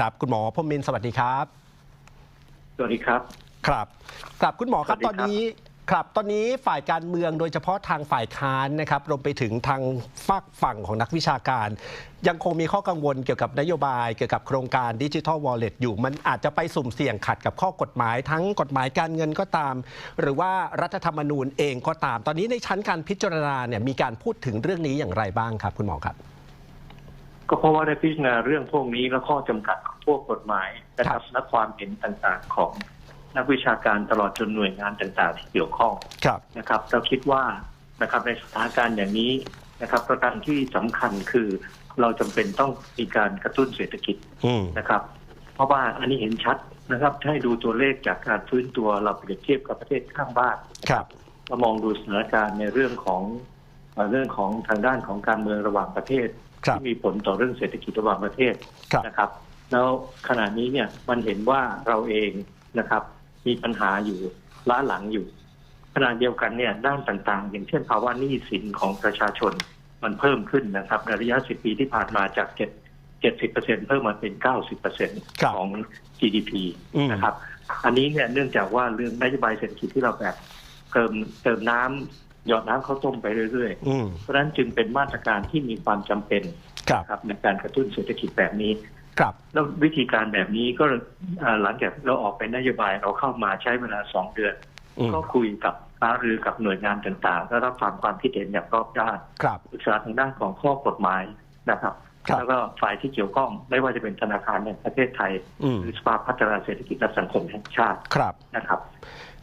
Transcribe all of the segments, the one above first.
ครับคุณหมอพรหมินทร์สวัสดีครับ สวัสดีครับ ครับครับคุณหมอครับสวัตสดีครับอนนี้ครับ ตอนนี้ฝ่ายการเมืองโดยเฉพาะทางฝ่ายค้านนะครับรวมไปถึงทางฝากฝั่งของนักวิชาการ ยังคงมีข้อกังวลเกี่ยวกับนโยบาย เกี่ยวกับโครงการดิจิทัลวอลเล็ตอยู่ มันอาจจะไปสุ่มเสี่ยงขัดกับข้อกฎหมาย ทั้งกฎหมายการเงินก็ตาม หรือว่ารัฐธรรมนูญเองก็ตาม ตอนนี้ในชั้นการพิจารณาเนี่ยมีการพูดถึงเรื่องนี้อย่างไรบ้างครับ คุณหมอครับ ก็เพราะว่าได้พิจารณาเรื่องพวกนี้และข้อจำกัดของพวกกฎหมายนะคครัรับบและความเห็นต่างๆของนักวิชาการตลอดจนหน่วยงานต่างๆ ที่เกี่ยวข้องครับนะครับ เราคิดว่านะครับในสถานการณ์อย่างนี้นะครับ ประการที่สำคัญคือเราจำเป็นต้องมีการกระตุ้นเศรษฐกิจอืมนะครับ เพราะว่าอันนี้เห็นชัดนะครับถ้าให้ดูตัวเลขจากการฟื้นตัวเราเปรียบเทียบกับประเทศข้างบ้านครับเรามองดูสถานการณ์ในเรื่องของเอ่อเรื่องของทางด้านของการเมืองระหว่างประเทศครับ ที่มีผลต่อเรื่องเศรษฐกิจระหว่างประเทศครับนะครับ แล้วขณะนี้เนี่ยมันเห็นว่าเราเองนะครับ มีปัญหาอยู่ล้าหลังอยู่ขณะเดียวกันเนี่ยด้านต่างๆ อย่างเช่นภาวะหนี้สินของประชาชนมันเพิ่มขึ้นนะครับในระยะ 10 ปีที่ผ่านมาจาก7 70เปอร์เซ็นเพิ่มมาเป็น 90เปอร์เซ็นครับของ GDP อืมนะครับ อันนี้เนี่ยเนื่องจากว่าเรื่องนโยบายเศรษฐกิจที่เราแบบเติมเติมน้ำ หยอดน้ำเข้าต้มไปเรื่อยอืมๆเพราะฉะนั้นจึงเป็นมาตรการที่มีความจำเป็นครับครับในการกระตุ้นเศรษฐกิจแบบนี้ครับแล้ววิธีการแบบนี้ก็เอ่อหลังจากเราออกเป็นนโยบายเราเข้ามาใช้เวลาสองเดือนอืมก็คุยกับหารือกับหน่วยงานต่างๆและรับฟังความคิดเห็นอย่างรอบด้านครับปรึกษาทางด้านของข้อกฎหมายนะครับครับ แล้วก็ฝ่ายที่เกี่ยวข้องไม่ว่าจะเป็นธนาคารแห่งประเทศไทยอืมหรือสภาพัฒนาเศรษฐกิจและสังคมแห่งชาติครับนะครับ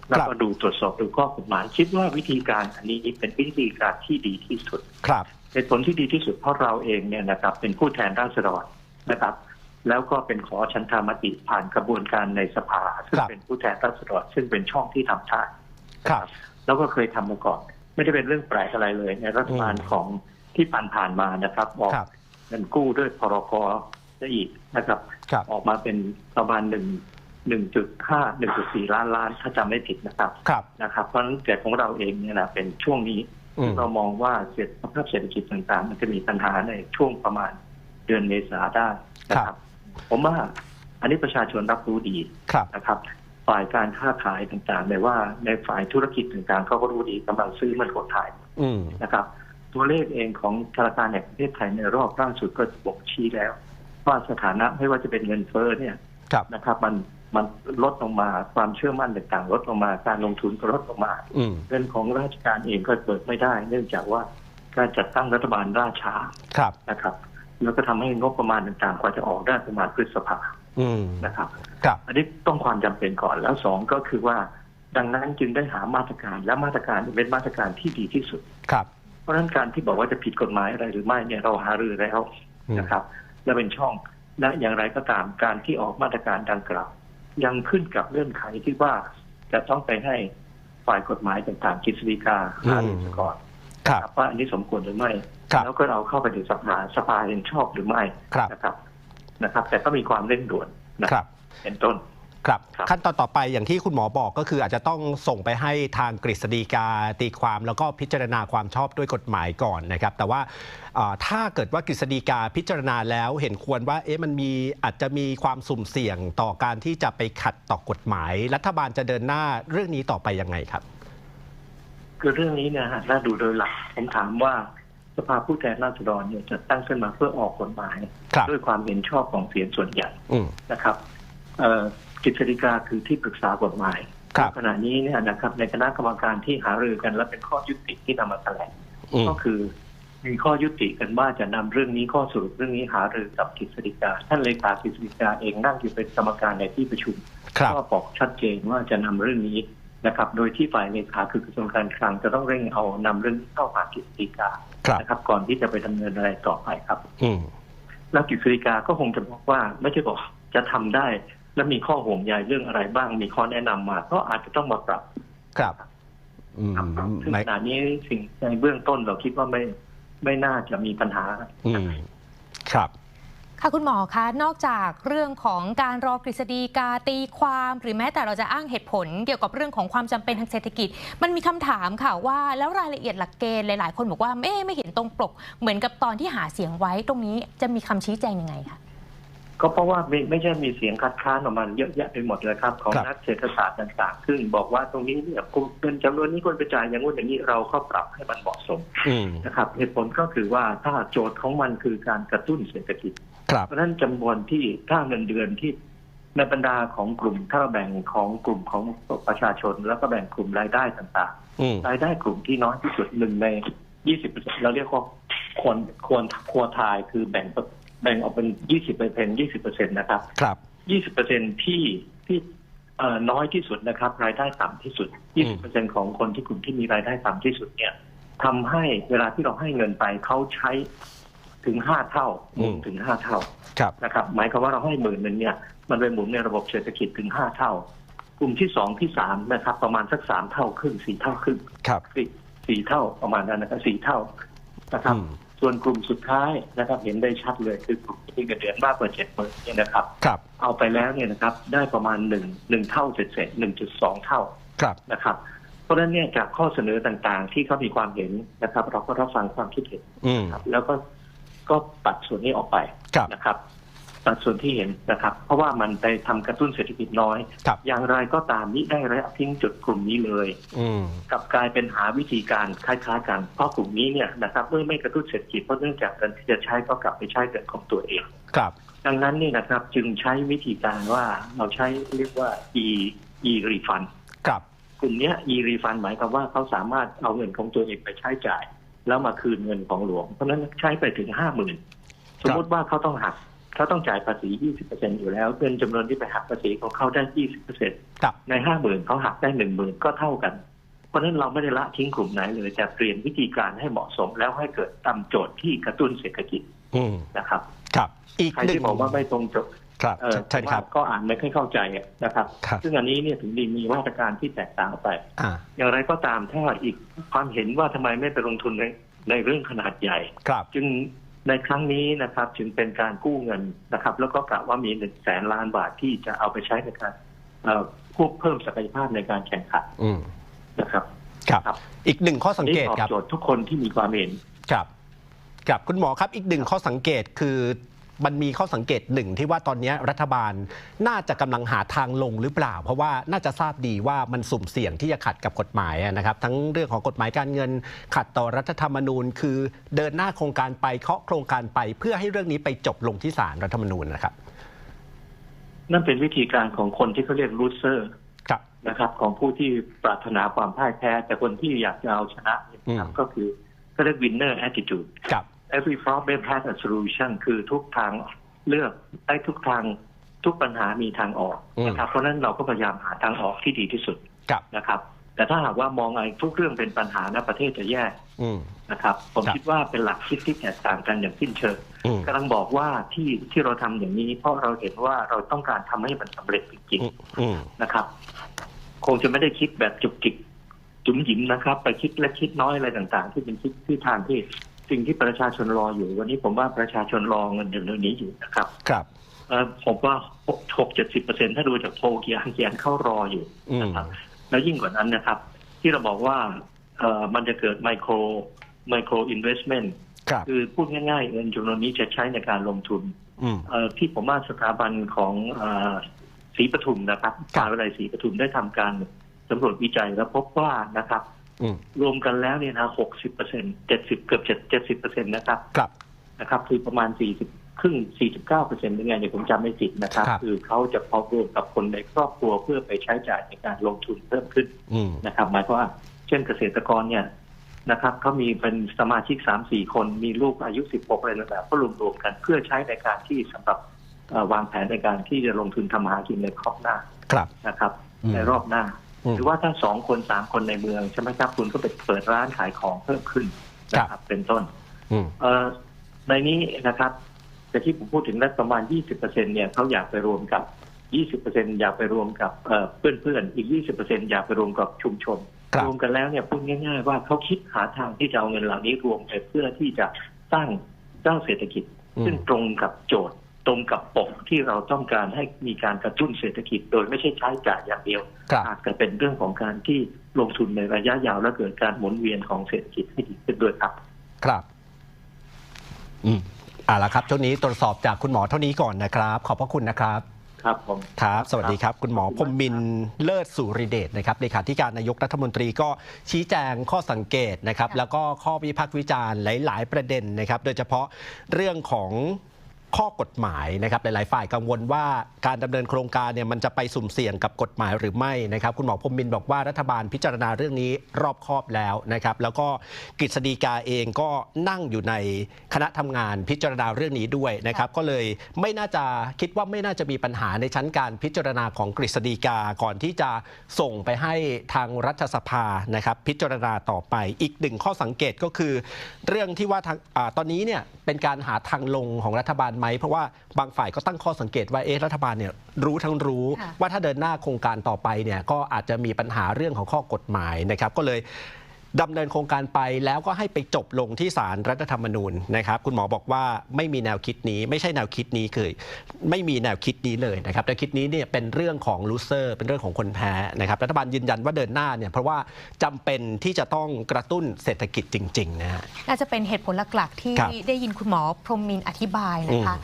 แล้วก็ดูตรวจสอบดูข้อกฎหมายคิดว่าวิธีการอันนี้เป็นวิธีการที่ดีที่สุดครับเหตุผลที่ดีที่สุดเพราะเราเองเนี่ยนะครับเป็นผู้แทนราษฎรนะครับ แล้วก็เป็นขอชันธามติผ่านกระบวนการในสภาซึ่งครับเป็นผู้แทนราษฎรซึ่งเป็นช่องที่ทำได้ครับ แล้วก็เคยทำมาก่อน ไม่ได้เป็นเรื่องแปลกอะไรเลย ในรัฐบาลอืมของที่ผ่านผ่านๆมานะครับออกครับเงินกู้ด้วยพรกได้อีกนะครับครับ ออกมาเป็นประมาณหนึ่ง หนึ่งจุดห้าหนึ่งจุดสี่ล้านล้านถ้าจำไม่ผิดนะครับครับ นะครับเพราะฉะนั้นแต่ของเราเองเนี่ยนะเป็นช่วงนี้อืมเรามองว่าเศรษฐภาพเศรษฐกิจต่างๆ มันจะมีปัญหาในช่วงประมาณเดือนเมษาได้นะครับ ผมว่าอันนี้ประชาชนรับรู้ดีครับนะครับ ฝ่ายการค้าขายต่างๆแต่ว่าในฝ่ายธุรกิจต่างๆเขาก็รู้ดีกำลังซื้อมันกดขายอืมนะครับ ตัวเลขเองของธนาคารแห่งประเทศไทยในรอบล่าสุดก็บ่งชี้แล้ว ว่าสถานะไม่ว่าจะเป็นเงินเฟ้อเนี่ยครับนะครับ มัน มันลดลงมาความเชื่อมั่นต่างๆลดลงมาการลงทุนก็ลดลงมาอืมเงินของราชการเองก็เปิดไม่ได้ เนื่องจากว่าการจัดตั้งรัฐบาลล่าช้าครับ นะครับ แล้วก็ทำให้งบประมาณต่างๆ กว่าจะออกได้ประมาณพฤษภาอืม นะครับ ครับ อันนี้ต้องความจำเป็นก่อนแล้วสองก็คือว่า ดังนั้นจึงได้หามาตรการและมาตรการเป็นมาตรการที่ดีที่สุด ครับ เพราะฉะนั้นการที่บอกว่าจะผิดกฎหมายอะไรหรือไม่เนี่ยเราหารือแล้วอืมนะครับ และเป็นช่องและอย่างไรก็ตามการที่ออกมาตรการดังกล่าว ยังขึ้นกับเงื่อนไขที่ว่าจะต้องไปให้ฝ่ายกฎหมายต่างๆกฤษฎีกาหารือก่อนครับครับว่าอันนี้สมควรหรือไม่ครับแล้วก็เอาเข้าไปในสภาสภาเห็นชอบหรือไม่ครับนะครับนะครับ แต่ก็มีความเร่งด่วนนะครับเป็นต้น ครับ ครับขั้นตอนต่อไปอย่างที่คุณหมอบอกก็คืออาจจะต้องส่งไปให้ทางกฤษฎีกาตีความ แล้วก็พิจารณาความชอบด้วยกฎหมายก่อนนะครับ แต่ว่าเอ่อถ้าเกิดว่ากฤษฎีกาพิจารณาแล้วเห็นควรว่าเอ๊ะมันมีอาจจะมีความสุ่มเสี่ยงต่อการที่จะไปขัดต่อกฎหมาย รัฐบาลจะเดินหน้าเรื่องนี้ต่อไปยังไงครับ คือเรื่องนี้เนะฮะถ้าดูโดยหลักผมถามว่าสภาผู้แทนราษฎรเนี่ยจะตั้งขึ้นมาเพื่อออกกฎหมาย ครับ ด้วยความเห็นชอบของเสียงส่วนใหญ่ อืมนะครับเอ่อ กฤษฎีกาคือที่ปรึกษากฎหมายครับ ขณะนี้เนี่ยนะครับในคณะกรรมการที่หารือกันและเป็นข้อยุติที่นำมาแถลงอืม ก็คือมีข้อยุติกันว่าจะนำเรื่องนี้ข้อสรุปเรื่องนี้หารือกับกฤษฎีกา ท่านเลขากฤษฎีกาเองนั่งอยู่เป็นกรรมการในที่ประชุม ครับ ก็บอกชัดเจนว่าจะนำเรื่องนี้นะครับ โดยที่ฝ่ายเลขาคือกระทรวงการคลังจะต้องเร่งเอานำเรื่องนี้เข้าหากฤษฎีกาครับ นะครับ ก่อนที่จะไปดำเนินอะไรต่อไปครับ อืม แล้วกฤษฎีกาก็คงจะบอกว่าไม่ใช่บอกจะทำได้ แล้วมีข้อห่วงใยเรื่องอะไรบ้าง มีข้อแนะนำมาก็อาจจะต้องมาปรับ ครับอืมครับซึ่งไม่ขณะนี้สิ่งในเบื้องต้นเราคิดว่าไม่ไม่น่าจะมีปัญหา อืมครับค่ะคุณหมอคะนอกจากเรื่องของการรอกฤษฎีกาตีความ หรือแม้แต่เราจะอ้างเหตุผลเกี่ยวกับเรื่องของความจำเป็นทางเศรษฐกิจ มันมีคำถามค่ะว่าแล้วรายละเอียดหลักเกณฑ์หลาย ๆ คนบอกว่าเอ๊ะไม่เห็นตรงปก เหมือนกับตอนที่หาเสียงไว้ตรงนี้จะมีคำชี้แจงยังไงคะ ก็เพราะว่าไม่ไม่ใช่มีเสียงคัดค้านออกมาเยอะแยะไปหมดเลยครับ ของครับนักเศรษฐศาสตร์ต่างๆ ซึ่งบอกว่าตรงนี้เนี่ยเงินจำนวนนี้ควรไปจ่ายอย่างงู้นอย่างนี้เราก็ปรับให้มันเหมาะสมอืมนะครับเหตุผลก็คือว่าถ้าโจทย์ของมันคือการกระตุ้นเศรษฐกิจครับเพราะฉะนั้นจำนวนที่ค่าเงินเดือนที่ในบรรดาของกลุ่มถ้าเราแบ่งของกลุ่มของประชาชน แล้วก็แบ่งกลุ่มรายได้ต่างอืมๆรายได้กลุ่มที่น้อยที่สุดหนึ่งในยี่สิบเราเรียกว่าควรควรควรทายคือแบ่ง แบ่งออกเป็นยี่สิบเปอร์เซ็นยี่สิบเปอร์เซ็นต์นะครับครับยี่สิบเปอร์เซ็นที่ที่เอ่อน้อยที่สุดนะครับ รายได้ต่ำที่สุดยี่สิบเปอร์เซ็นของคนที่กลุ่มที่มีรายได้ต่ำที่สุดเนี่ยทำให้เวลาที่เราให้เงินไปเขาใช้ถึงห้าเท่าหมุนถึงห้าเท่าครับนะครับ หมายความว่าเราให้หมื่นหนึ่งเนี่ย มันไปหมุนในระบบเศรษฐกิจถึงห้าเท่า กลุ่มที่สองที่สามนะครับ ประมาณสักสามเท่าครึ่งสี่เท่าครึ่งครับสี่สี่เท่าประมาณนั้นนะครับสี่เท่านะครับอืม ส่วนกลุ่มสุดท้ายนะครับ เห็นได้ชัดเลยคือกลุ่มที่มีเงินเดือนมากกว่าเจ็ดหมื่นเนี่ยนะครับครับ เอาไปแล้วเนี่ยนะครับได้ประมาณหนึ่งหนึ่งเท่าเศษเศษหนึ่งจุดสองเท่าครับนะครับ เพราะฉะนั้นเนี่ยจากข้อเสนอต่างๆ ที่เขามีความเห็นนะครับ เราก็รับฟังความคิดเห็นอืมครับแล้วก็ก็ตัดส่วนนี้ออกไปครับนะครับ ตัดส่วนที่เห็นนะครับ เพราะว่ามันไปทำกระตุ้นเศรษฐกิจน้อยครับอย่างไรก็ตามนี้ได้ระยะทิ้งจุดกลุ่มนี้เลยอืมกลับกลายเป็นหาวิธีการคล้ายๆกัน เพราะกลุ่มนี้เนี่ยนะครับเมื่อไม่กระตุ้นเศรษฐกิจเพราะเนื่องจากเงินที่จะใช้ก็กลับไปใช้เงินของตัวเองครับ ดังนั้นนี่นะครับจึงใช้วิธีการว่าเราใช้เรียกว่า e e refund ครับกลุ่มเนี้ย e refund หมายความว่าเขาสามารถเอาเงินของตัวเองไปใช้จ่าย แล้วมาคืนเงินของหลวงเพราะฉะนั้นใช้ไปถึงห้าหมื่นสมมติว่าเขาต้องหัก เขาต้องจ่ายภาษี 20%อยู่แล้วเงินจำนวนที่ไปหักภาษีของเขาได้ 20%ครับในห้าหมื่นเขาหักได้หนึ่งหมื่นก็เท่ากัน เพราะฉะนั้นเราไม่ได้ละทิ้งกลุ่มไหนเลยแต่เปลี่ยนวิธีการให้เหมาะสมแล้วให้เกิดตามโจทย์ที่กระตุ้นเศรษฐกิจอืมนะครับ ครับ อีกใครหนึ่งที่บอกว่าไม่ตรงโจทย์ครับเออใช่ครับผมว่าก็อ่านไม่ค่อยเข้าใจอะนะครับครับ ซึ่งอันนี้เนี่ยถึงดีมีมาตรการที่แตกต่างออกไปอ่าอย่างไรก็ตามถ้าอีกความเห็นว่าทำไมไม่ไปลงทุนในในเรื่องขนาดใหญ่ครับจึง ในครั้งนี้นะครับจึงเป็นการกู้เงินนะครับ แล้วก็กะว่ามีหนึ่งแสนล้านบาทที่จะเอาไปใช้ในการเอ่อควบเพิ่มศักยภาพในการแข่งขันอืมนะครับครับครับ อีกหนึ่งข้อสังเกตนี่ตอบครับโจทย์ทุกคนที่มีความเห็นครับกับคุณหมอครับอีกหนึ่งข้อสังเกตคือ มันมีข้อสังเกตหนึ่งที่ว่าตอนนี้รัฐบาลน่าจะกำลังหาทางลงหรือเปล่า เพราะว่าน่าจะทราบดีว่ามันสุ่มเสี่ยงที่จะขัดกับกฎหมายอะนะครับ ทั้งเรื่องของกฎหมายการเงิน ขัดต่อรัฐธรรมนูญ คือเดินหน้าโครงการไปเคาะโครงการไป เพื่อให้เรื่องนี้ไปจบลงที่ศาลรัฐธรรมนูญนะครับ นั่นเป็นวิธีการของคนที่เขาเรียกรูเซอร์ครับนะครับ ของผู้ที่ปรารถนาความพ่ายแพ้ แต่คนที่อยากจะเอาชนะเนี่ยนะครับอืมก็คือก็เรียก winner attitude ครับ every problem has a solution คือทุกทางเลือกไอ้ทุกทางทุกปัญหามีทางออกนะครับ เพราะฉะนั้นเราก็พยายามหาทางออกที่ดีที่สุดครับนะครับ แต่ถ้าหากว่ามองไอ้ทุกเรื่องเป็นปัญหานะประเทศจะแย่อืมนะครับ ผมครับคิดว่าเป็นหลักคิดที่แตกต่างกันอย่างสิ้นเชิงอืมกำลังบอกว่าที่ที่เราทำอย่างนี้ เพราะเราเห็นว่าเราต้องการทำให้มันสำเร็จจริงอืมอืมๆนะครับ คงจะไม่ได้คิดแบบจุกจิกจุ๋มหยิมนะครับ ไปคิดเล็กคิดน้อยอะไรต่างๆ ที่เป็นคิดที่ทางที่ สิ่งที่ประชาชนรออยู่ วันนี้ผมว่าประชาชนรอเงินเดือนเรื่องนี้อยู่นะครับครับเอ่อผมว่าหกเจ็ดสิบเปอร์เซ็นถ้าดูจากโพลเกียร์เกียร์เข้ารออยู่อืมนะครับแล้วยิ่งกว่านั้นนะครับ ที่เราบอกว่าเอ่อมันจะเกิดไมโครไมโครอินเวสเมนต์ครับคือพูดง่ายๆเงินจำนวนนี้จะใช้ในการลงทุนอืมเอ่อที่ผมว่าสถาบันของเอ่อศรีปทุมนะครับครับมหาวิทยาลัยศรีปทุมได้ทำการสำรวจวิจัยแล้วพบว่านะครับอืม รวมกันแล้วเนี่ยนะหกสิบเปอร์เซ็นเจ็ดสิบเกือบเจ็ดเจ็ดสิบเปอร์เซ็นต์นะครับ ครับ นะครับ คือประมาณสี่สิบครึ่งสี่สิบเก้าเปอร์เซ็นต์ยังไงเนี่ยผมจำไม่ผิดนะครับครับ คือเขาจะพอรวมกับคนในครอบครัวเพื่อไปใช้จ่ายในการลงทุนเพิ่มขึ้นอืมนะครับ หมายความว่า เช่นเกษตรกรเนี่ยนะครับเขามีเป็นสมาชิกสามสี่คนมีลูกอายุสิบหกอะไรต่างๆก็รวมรวมๆกันเพื่อใช้ในการที่สำหรับเอ่อวางแผนในการที่จะลงทุนทำมาหากินในครอบหน้าครับนะครับอืมในรอบหน้าอืม หรือว่าถ้าสองคนสามคนในเมืองใช่ไหมครับคุณก็ไปเปิดร้านขายของเพิ่มขึ้นนะครับ เป็นต้นอืมเอ่อในนี้นะครับแต่ที่ผมพูดถึงนั้นประมาณ 20%เนี่ยเขาอยากไปรวมกับ 20%อยากไปรวมกับเอ่อเพื่อนๆ อีก 20%อยากไปรวมกับชุมชนครับรวมกันแล้วเนี่ยพูดง่าย ๆ ว่าเขาคิดหาทางที่จะเอาเงินเหล่านี้รวมไปเพื่อที่จะสร้างสร้างเศรษฐกิจอืมซึ่งตรงกับโจทย์ ตรงกับปกที่เราต้องการให้มีการกระตุ้นเศรษฐกิจ โดยไม่ใช่ใช้จ่ายอย่างเดียวครับอาจจะเป็นเรื่องของการที่ลงทุนในระยะยาวและเกิดการหมุนเวียนของเศรษฐกิจให้ดีขึ้นด้วยครับ ครับ อืมเอาละครับช่วงนี้ตรวจสอบจากคุณหมอเท่านี้ก่อนนะครับ ขอบพระคุณนะครับครับผมครับ สวัสดีครับ คุณหมอพรหมมินทร์เลิศสุริเดชนะครับเลขาธิการนายกรัฐมนตรีก็ชี้แจงข้อสังเกตนะครับค่ะแล้วก็ข้อวิพากษ์วิจารณ์หลาย ๆ ประเด็นนะครับ โดยเฉพาะเรื่องของ ข้อกฎหมายนะครับหลาย ๆ ฝ่ายกังวลว่าการดำเนินโครงการเนี่ยมันจะไปสุ่มเสี่ยงกับกฎหมายหรือไม่นะครับ คุณหมอพรมมินบอกว่ารัฐบาลพิจารณาเรื่องนี้รอบคอบแล้วนะครับ แล้วก็กฤษฎีกาเองก็นั่งอยู่ในคณะทำงานพิจารณาเรื่องนี้ด้วยนะครับ ก็เลยไม่น่าจะคิดว่าไม่น่าจะมีปัญหาในชั้นการพิจารณาของกฤษฎีกาก่อนที่จะส่งไปให้ทางรัฐสภานะครับ พิจารณาต่อไปอีกหนึ่งข้อสังเกตก็คือ เรื่องที่ว่าทางอตอนนี้เนี่ยเป็นการหาทางลงของรัฐบาลไหม เพราะว่าบางฝ่ายก็ตั้งข้อสังเกตว่าเอ๊ะรัฐบาลเนี่ยรู้ทั้งรู้ค่ะว่าถ้าเดินหน้าโครงการต่อไปเนี่ยก็อาจจะมีปัญหาเรื่องของข้อกฎหมายนะครับก็เลย ดำเนินโครงการไปแล้วก็ให้ไปจบลงที่ศาลรัฐธรรมนูญนะครับ คุณหมอบอกว่าไม่มีแนวคิดนี้ ไม่ใช่แนวคิดนี้คือ ไม่มีแนวคิดนี้เลยนะครับแนวคิดนี้เนี่ยเป็นเรื่องของลูเซอร์เป็นเรื่องของคนแพ้นะครับรัฐบาลยืนยันว่าเดินหน้าเนี่ยเพราะว่าจำเป็นที่จะต้องกระตุ้นเศรษฐกิจจริงๆนะฮะน่าจะเป็นเหตุผลหลักๆที่ครับได้ยินคุณหมอพรหมมินทร์อธิบายนะคะ